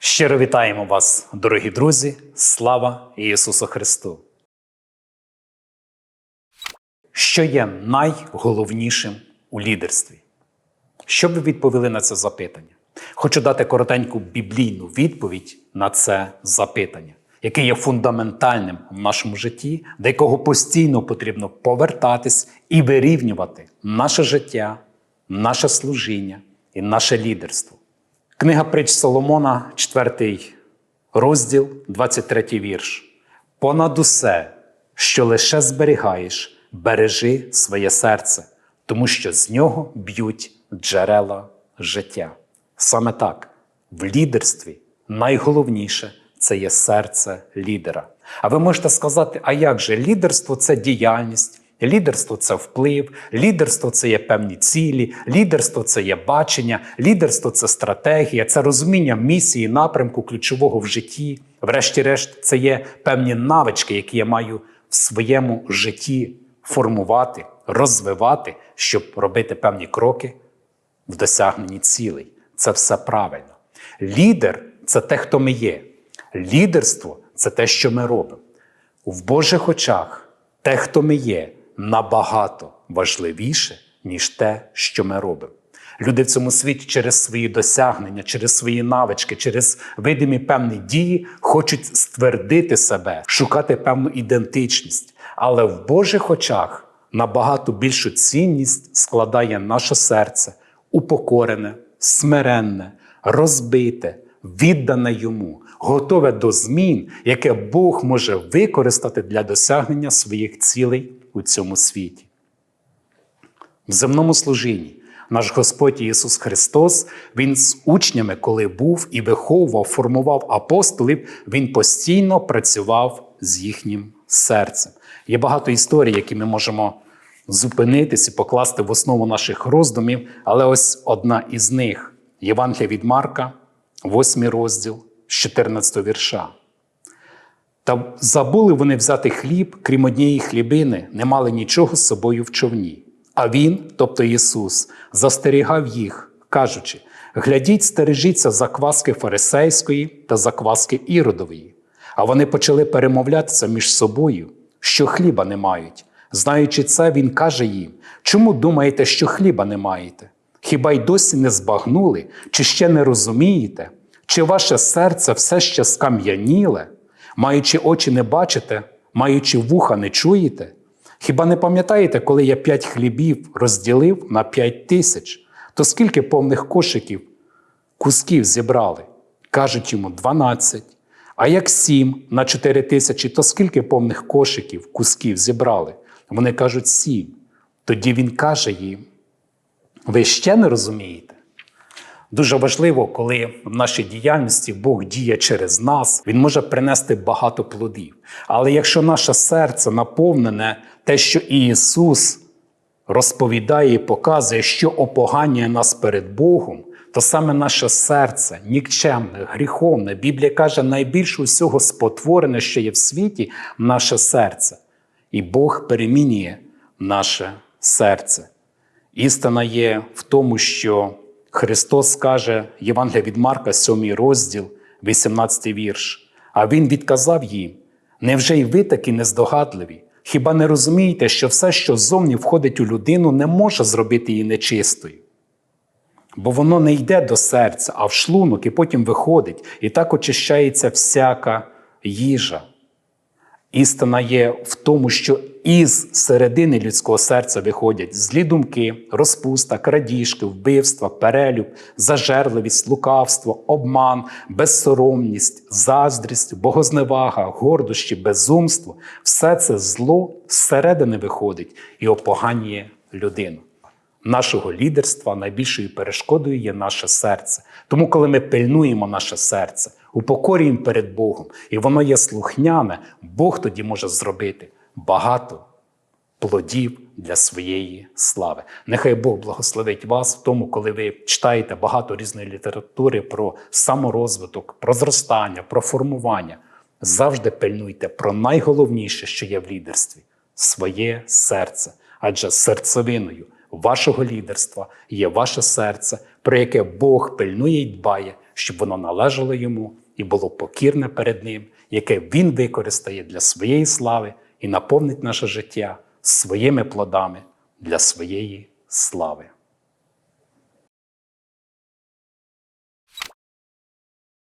Щиро вітаємо вас, дорогі друзі! Слава Ісусу Христу! Що є найголовнішим у лідерстві? Що б ви відповіли на це запитання? Хочу дати коротеньку біблійну відповідь на це запитання, яке є фундаментальним в нашому житті, до якого постійно потрібно повертатись і вирівнювати наше життя, наше служіння і наше лідерство. Книга притч Соломона, 4 розділ, 23 вірш. Понад усе, що лише зберігаєш, бережи своє серце, тому що з нього б'ють джерела життя. Саме так, в лідерстві найголовніше це є серце лідера. А ви можете сказати, а як же лідерство це діяльність? Лідерство це вплив, лідерство це є певні цілі, лідерство це є бачення, лідерство це стратегія, це розуміння місії, напрямку ключового в житті. Врешті-решт, це є певні навички, які я маю в своєму житті формувати, розвивати, щоб робити певні кроки в досягненні цілей. Це все правильно. Лідер це те, хто ми є. Лідерство це те, що ми робимо. В Божих очах те, хто ми є, набагато важливіше, ніж те, що ми робимо. Люди в цьому світі через свої досягнення, через свої навички, через видимі певні дії хочуть ствердити себе, шукати певну ідентичність. Але в Божих очах набагато більшу цінність складає наше серце, упокорене, смиренне, розбите, віддане йому, готове до змін, яке Бог може використати для досягнення своїх цілей у цьому світі. В земному служінні наш Господь Ісус Христос, Він з учнями, коли був і виховував, формував апостолів, Він постійно працював з їхнім серцем. Є багато історій, які ми можемо зупинитись і покласти в основу наших роздумів, але ось одна із них Євангелія від Марка, 8 розділ з 14 вірша. Та забули вони взяти хліб, крім однієї хлібини, не мали нічого з собою в човні. А він, тобто Ісус, застерігав їх, кажучи: глядіть, стережіться закваски фарисейської та закваски іродової. А вони почали перемовлятися між собою, що хліба не мають. Знаючи це, він каже їм: чому думаєте, що хліба не маєте? Хіба й досі не збагнули, чи ще не розумієте, чи ваше серце все ще скам'яніле? Маючи очі не бачите, маючи вуха не чуєте? Хіба не пам'ятаєте, коли я п'ять хлібів розділив на п'ять тисяч, то скільки повних кошиків кусків зібрали? Кажуть йому дванадцять. А як сім на чотири тисячі, то скільки повних кошиків кусків зібрали? Вони кажуть сім. Тоді він каже їм: ви ще не розумієте? Дуже важливо, коли в нашій діяльності Бог діє через нас, Він може принести багато плодів. Але якщо наше серце наповнене те, що Ісус розповідає і показує, що опоганює нас перед Богом, то саме наше серце нікчемне, гріховне. Біблія каже, найбільше усього спотворене, що є в світі, наше серце. І Бог перемінює наше серце. Істина є в тому, що Христос каже Євангелія від Марка, 7 розділ, 18 вірш. А Він відказав їм: невже й ви такі нездогадливі? Хіба не розумієте, що все, що ззовні входить у людину, не може зробити її нечистою? Бо воно не йде до серця, а в шлунок і потім виходить, і так очищається всяка їжа. Істина є в тому, що із середини людського серця виходять злі думки, розпуста, крадіжки, вбивства, перелюб, зажерливість, лукавство, обман, безсоромність, заздрість, богозневага, гордощі, безумство все це зло зсередини виходить і опоганює людину. Нашого лідерства найбільшою перешкодою є наше серце. Тому, коли ми пильнуємо наше серце, упокорюємо перед Богом, і воно є слухняне, Бог тоді може зробити багато плодів для своєї слави. Нехай Бог благословить вас в тому, коли ви читаєте багато різної літератури про саморозвиток, про зростання, про формування. Завжди пильнуйте про найголовніше, що є в лідерстві своє серце, адже серцевиною вашого лідерства є ваше серце, про яке Бог пильнує й дбає, щоб воно належало йому і було покірне перед ним, яке він використає для своєї слави і наповнить наше життя своїми плодами для своєї слави.